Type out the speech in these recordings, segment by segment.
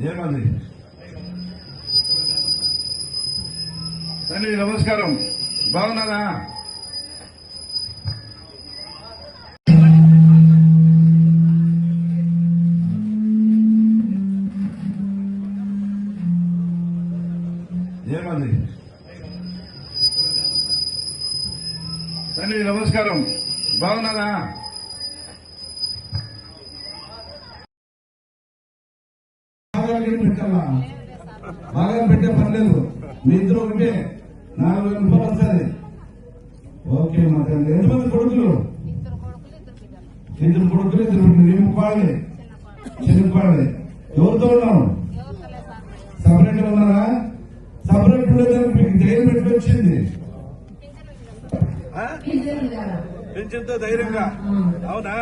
ఏమంది తండ్రి నమస్కారం. బాగున్నారా? ఏమంది తండ్రి నమస్కారం. బాగున్నారా? బాగా పెట్టాలా? బాగా పెట్టే పర్లేదు మీ ఇద్దరు ఒకటే. నాలుగు వేల రూపాయలు వస్తుంది ఓకే మా తండ్రి ఎంతమంది కొడుకులు? ఇద్దరు కొడుకులు ఇద్దరు బిడ్డలు. నీ పాడే చిన్న పాడే ఎవరితో ఉన్నావు? సపరేట్ ఉన్నారా? సపరేట్ ఉండేదానికి మీకు ధైర్యం పెట్టి వచ్చింది? పెంచుతో ధైర్యంగా. అవునా?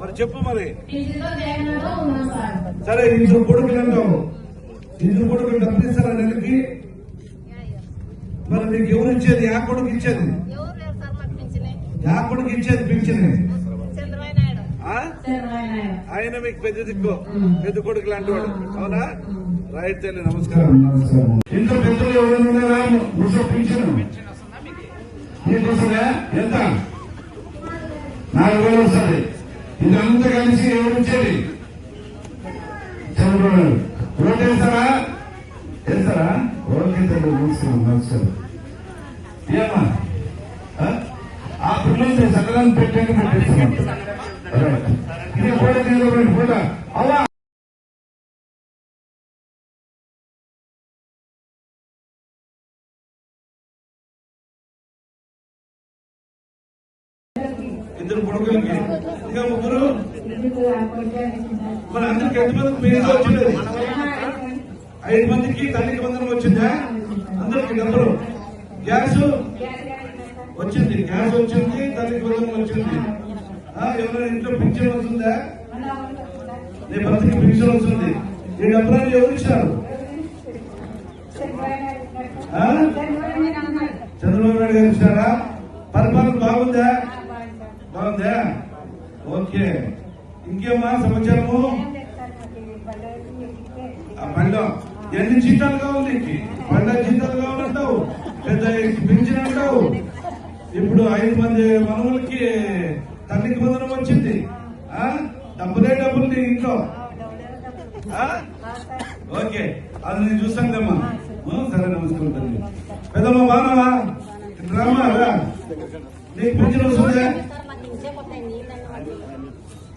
మరి చెప్పు మరి. సరే ఇద్దరు కొడుకులు అంటావు. ఇద్దరు కొడుకులు ఇస్తారా నెలకి? మరి నీకు ఎవరు ఇచ్చేది? యా కొడుకు ఇచ్చేది? యా కొడుకు ఇచ్చేది పింఛన్? ఆయన మీకు పెద్ద దిక్కు. పెద్ద కొడుకు లాంటి వాడు అవునా? రైట్ తల్లి నమస్కారం. ఇంట్లో పెద్దలు ఎవరైనా ఉన్నారా? పింఛను. ఎంత? నాలుగు వేలు వస్తుంది. ఇదంతా కలిసి ఎవరు ఇచ్చేది చంద్రబాబు నాయుడు. ఓటు వేస్తారా ఓకే తల్లి నమస్కారం నమస్కారం ఏమ్మా? ఆ? పిల్లలు సకలాన్ని పెట్టాక పెట్టేస్తాం ఇది ఫోటో తీసుకోండి ఫోటో అవ్వా! ఇద్దరు కొడుకులకి ఇంకా. ముగ్గురు మరి అందరికి ఎంతమందికి మీరు వచ్చింది? ఐదు మందికి తల్లికి వందనం వచ్చిందా? అందరికి డబ్బులు. గ్యాస్? వచ్చింది. గ్యాస్ వచ్చింది తల్లికి వందనం వచ్చింది. ఎవరైనా ఇంట్లో పింఛన్ వస్తుందా నీ భర్తకి పింఛన్ వస్తుంది ఈ డబ్బులన్నీ ఎవరు ఇచ్చారు? చంద్రబాబు నాయుడు గారు ఇచ్చారా? పరిపాలన బాగుందా? బాగుందా? ఓకే. ఇంకేమా సమాచారము? ఆ ఎన్ని జీతాలు కావాలి నీకు? పండ జీతాలు కావాలంటావు? పెద్ద పెంచిన అంటావు? ఇప్పుడు ఐదు మంది మనవులకి తల్లికి బంధనం వచ్చింది. ఆ? డబ్బులే డబ్బులు నీ ఇంట్లో. ఆ? ఓకే. అది నేను చూస్తానులేమ్మా సరే నమస్కారం తల్లి. పెద్దమ్మ బాగున్నావా? రామ్మా నీకు పెంచిన వస్తుందా సార్ మాకు ఇంచే పోతాయి నీళ్ళన్న మాకు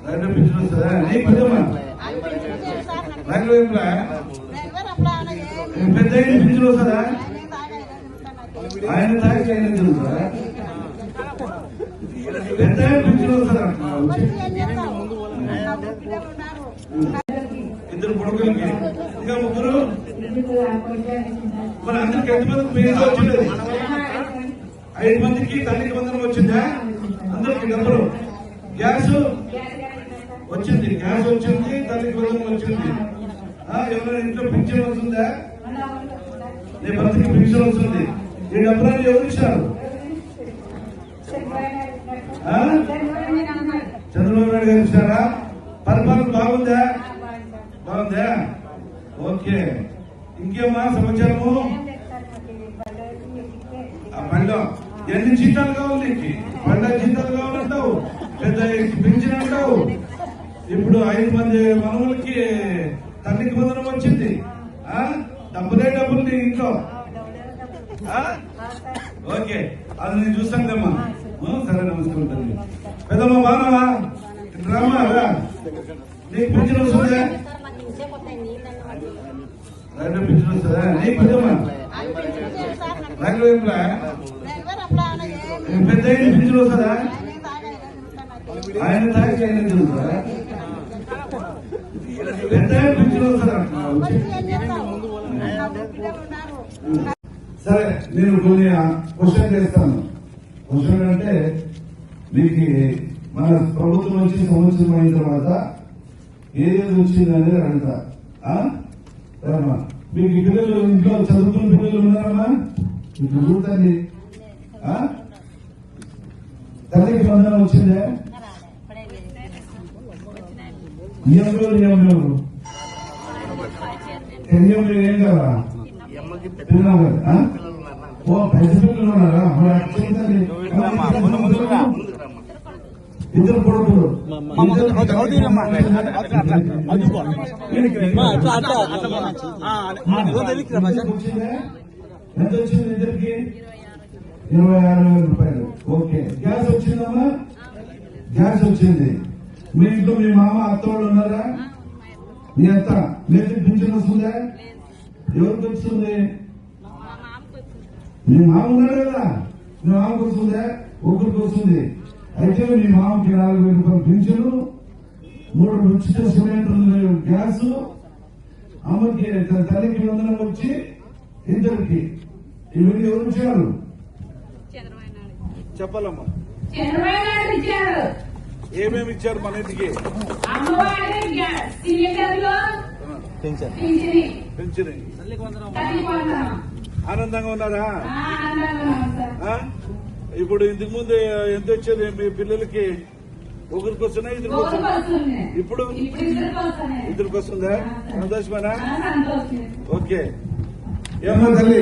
రైల్వే పెంచిన వస్తుందా? నీకు పెద్దమ్మా? లేదు రైల్వే ఆయన పెద్ద అయిన ఆయన తాగి ఆయన పెద్ద ఇద్దరు కొడుకులకి ఇంకా. ముగ్గురు? మరి అందరికి ఎంతమందికి పేరు వచ్చింది? ఐదు మందికి తల్లికి వందనం వచ్చిందా? అందరికి డబ్బులు. గ్యాస్? వచ్చింది గ్యాస్ వచ్చింది తల్లికి వందనం వచ్చింది. ఆ, ఎవరైనా ఇంట్లో పింఛన్ వస్తుందా నీ భర్తకి పింఛన్ వస్తుంది ఈ డబ్బులని ఎవరు ఇచ్చారు? ఆ? చంద్రబాబు నాయుడు గారు ఇచ్చారా? పరిపాలన బాగుందా? బాగుందా? ఓకే. ఇంకేమా సమాచారము? ఆ బండిలో ఎన్ని జీతాలు కావాలి నీకు పండ జీతాలు కావాలంటావు పెద్ద అంటావు ఇప్పుడు ఐదు మంది మనవులకి తల్లికి వందనం వచ్చింది. డబ్బులే డబ్బులు నీ ఇంట్లో. ఆ? ఓకే. అది నేను చూస్తానులేమ్మా సరే నమస్కారం తల్లి. పెద్దమ్మ బాగున్నావా? రామ్మా రా. నీకు పెంచిన వస్తుందా? రైల్వే వస్తుందా? నీకు పెద్దమ్మా? పింఛన్ రైల్వే పెద్ద పెంచిన వస్తుందా ఆయన తాగాలి ఆయన తాగి ఆయన తిరుగుతారా పెద్ద అయిన పెంచిన వస్తుందా ఏం ఆయన నాకు పిల్లలు ఉన్నారు సరే నేను కొన్ని క్వశ్చన్ చేస్తాను. క్వశ్చన్ అంటే మీకు మన ప్రభుత్వం నుంచి సంవత్సరం అయిన తర్వాత ఏదేది వచ్చింది అనేది అడుగుతా. మీకు పిల్లలు ఇంట్లో చదువుకున్న పిల్లలు ఉన్నారమ్మా? మీకు చూడండి తల్లికి బంధనం వచ్చిందే? ఎవరు ఆయన కన్యంలో ఏం కదా? ఓ పెద్ద పిల్లలు ఉన్నారా. ఇద్దరు కొడుకులు? ఎంత వచ్చింది ఇద్దరికి? ఇరవై ఆరు వేల రూపాయలు. ఓకే. గ్యాస్ వచ్చిందమ్మా? గ్యాస్ వచ్చింది. మీ ఇంట్లో మీ మామ అత్త వాళ్ళు ఉన్నారా మీ అత్త మీకు పింఛన్ వస్తుందా? ఎవరికి వస్తుంది మీ మామ ఉన్నాడు కదా. మీ మామకు వస్తుందా? ఒకరికి వస్తుంది. అయితే మీ మామకి నాలుగు వేల రూపాయలు పింఛను మూడు ఉచిత సిలిండర్లు గ్యాస్ అమ్మకి తన తల్లికి వందనం వచ్చి ఇద్దరికి. ఇవన్నీ ఎవరు ఇచ్చారు? చెప్పాలమ్మా. ఏమేమి ఇచ్చారు మన ఇంటికి? పెంచిని. ఆనందంగా ఉన్నారా? ఆ, ఆనందంగా ఉన్నాం సార్. ఆ? ఇప్పుడు ఇంతకు ముందు ఎంత వచ్చేది మీ పిల్లలకి? ఒకరికి వస్తున్నాయి ఇద్దరికి వస్తుంది. ఇప్పుడు? ఇప్పుడు ఇద్దరికి వస్తుందా సంతోషమేనా? ఓకే. ఏమో తల్లి?